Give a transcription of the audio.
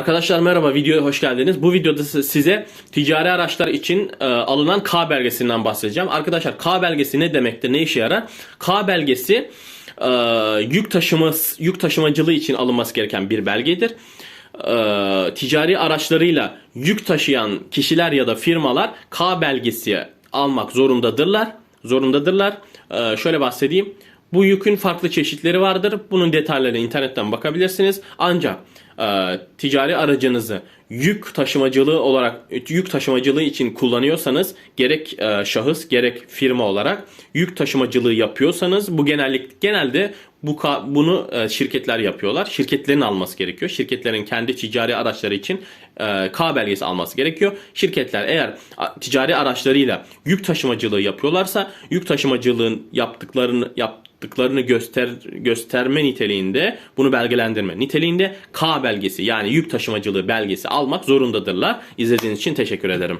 Arkadaşlar merhaba videoya hoş geldiniz. Bu videoda si- size ticari araçlar için e, alınan K belgesinden bahsedeceğim. Arkadaşlar K belgesi ne demektir? Ne işe yarar? K belgesi e, yük taşıma yük taşımacılığı için alınması gereken bir belgedir. E, ticari araçlarıyla yük taşıyan kişiler ya da firmalar K belgesi almak zorundadırlar. Zorundadırlar. E, şöyle bahsedeyim. Bu yükün farklı çeşitleri vardır. Bunun detaylarına internetten bakabilirsiniz. Ancak e, ticari aracınızı yük taşımacılığı olarak yük taşımacılığı için kullanıyorsanız gerek e, şahıs gerek firma olarak yük taşımacılığı yapıyorsanız bu genellik genelde bu bunu e, şirketler yapıyorlar. Şirketlerin alması gerekiyor. Şirketlerin kendi ticari araçları için e, K belgesi alması gerekiyor. Şirketler eğer ticari araçlarıyla yük taşımacılığı yapıyorlarsa yük taşımacılığın yaptıklarını yaptıklarını göster gösterme niteliğinde bunu belgelendirme niteliğinde K belgesi yani yük taşımacılığı belgesi almak zorundadırlar. İzlediğiniz için teşekkür ederim.